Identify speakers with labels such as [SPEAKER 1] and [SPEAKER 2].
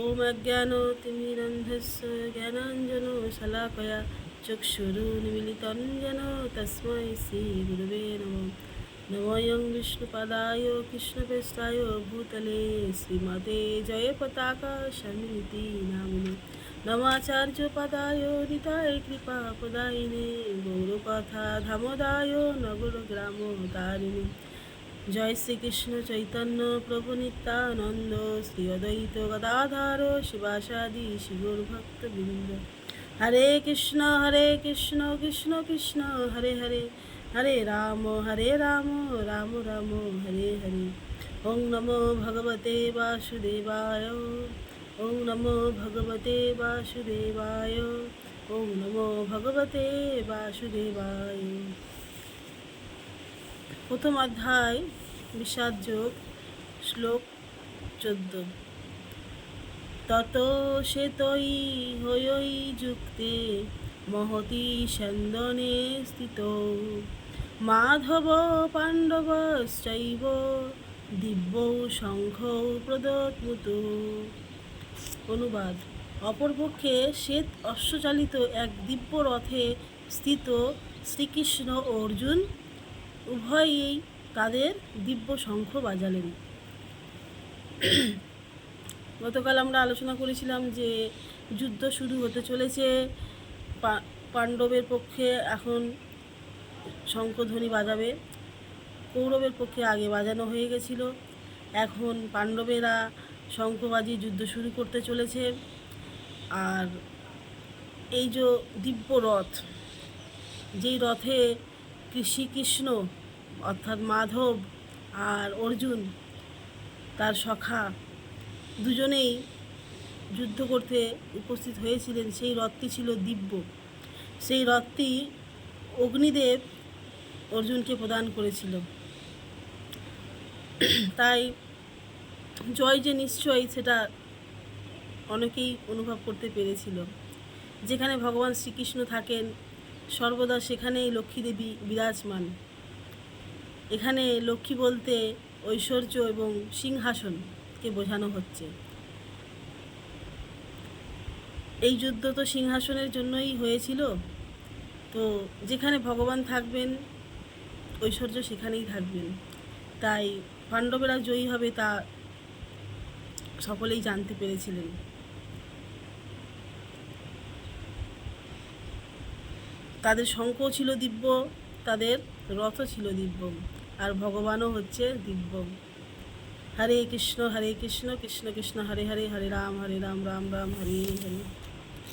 [SPEAKER 1] ॐ अज्ञानोतिमिरन्धस्य ज्ञानाञ्जनशलाकया चक्षुरुन्मिलितं तस्म श्री गुरव नमः नमोऽयं विष्णुपदाय कृष्णपेष्टाय भूतले श्रीमते जयपताकाशमिति नाम्नि नमाचार्यपदाय निताय कृपापदायिने गौरपथा धामोदाय तारिणी জয় শ্রীকৃষ্ণ চৈতন্য প্রভু নিত্যানন্দ শ্রী অদ্বৈত গদাধার শিবাসাদি শিবর বৃন্দ হরে কৃষ্ণ হরে কৃষ্ণ কৃষ্ণ কৃষ্ণ হরে হরে হরে রাম হরে রাম রাম রাম হরে হরে ওং নমো ভগবতে বাসুদেবায় ওং নমো ভগবতে বাসুদেবায় ওং নমো ভগবতে বাসুদেবায় প্রথম অধ্যায় বিষাদ যোগ শ্লোক চোদ্দ তত সে তৈ হই যুক্তে মহতি সন্দনে স্থিত মাধব শৈব দিব্য শঙ্খ প্রদত্মত অনুবাদ অপরপক্ষে শ্বেত অশ্বচালিত এক দিব্য রথে স্থিত শ্রীকৃষ্ণ অর্জুন উভয়েই তাদের দিব্য শঙ্খ বাজালেন গতকাল আমরা আলোচনা করেছিলাম যে যুদ্ধ শুরু হতে চলেছে পাণ্ডবের পক্ষে এখন শঙ্খধ্বনি বাজাবে কৌরবের পক্ষে আগে বাজানো হয়ে গেছিল এখন পাণ্ডবেরা শঙ্খ বাজিয়ে যুদ্ধ শুরু করতে চলেছে আর এই যে দিব্য রথ যেই রথে শ্রীকৃষ্ণ অর্থাৎ মাধব আর অর্জুন তার সখা দুজনেই যুদ্ধ করতে উপস্থিত হয়েছিলেন সেই রথটি ছিল দিব্য সেই রথটি অগ্নিদেব অর্জুনকে প্রদান করেছিল তাই জয় যে নিশ্চয়ই সেটা অনেকেই অনুভব করতে পেরেছিল যেখানে ভগবান শ্রীকৃষ্ণ থাকেন সর্বদা সেখানেই লক্ষ্মী দেবী বিরাজমান এখানে লক্ষ্মী বলতে ঐশ্বর্য এবং সিংহাসনকে বোঝানো হচ্ছে এই যুদ্ধ তো সিংহাসনের জন্যই হয়েছিল তো যেখানে ভগবান থাকবেন ঐশ্বর্য সেখানেই থাকবেন তাই পাণ্ডবেরা জয়ী হবে তা সকলেই জানতে পেরেছিলেন তাদের শঙ্খ ছিল দিব্য তাদের রথ ছিল দিব্য আর ভগবানও হচ্ছে দিব্য হরে কৃষ্ণ হরে কৃষ্ণ কৃষ্ণ কৃষ্ণ হরে হরে হরে রাম হরে রাম রাম রাম হরে হরে